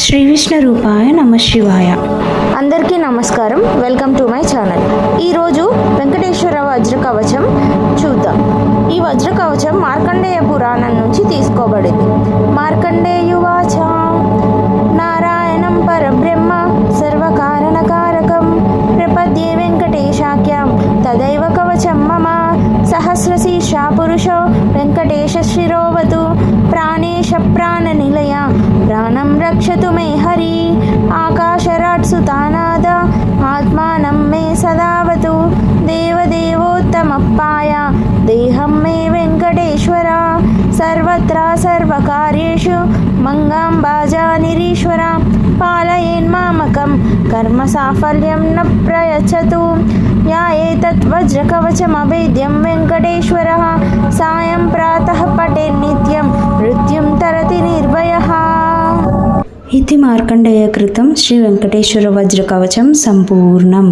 శ్రీ విష్ణు రూపాయ నమ శివాయ. అందరికీ నమస్కారం. Welcome to my channel. ఈరోజు వెంకటేశ్వర వజ్ర కవచం చూద్దాం. ఈ వజ్ర కవచం మార్కండేయ పురాణం నుంచి తీసుకోబడింది. మార్కండేయువాచ నారాయణం పరబ్రహ్మ సర్వకారణకారకం. ప్రపద్యే వెంకటేశాఖ్యం. తదైవ కవచం మమ సహస్రశీర్షా పురుషో వెంకటేశ ప్రాణేశ ప్రాణనిలయ ప్రాణం రక్షతు మే హరి ఆకాశరాట్ సుతానాద ఆత్మానం మే సదావతు దేవదేవోత్తమప్పాయ దేహం మే వెంకటేశ్వర సర్వత్రా సర్వకార్యేషు మంగాంబాజా నిరీశ్వర పాలయేన్మామకం కర్మ సాఫల్యం న ప్రయచ్చతు యా ఏతత్ ఇది మార్కండేయ కృతం శ్రీ వెంకటేశ్వర వజ్ర కవచం సంపూర్ణం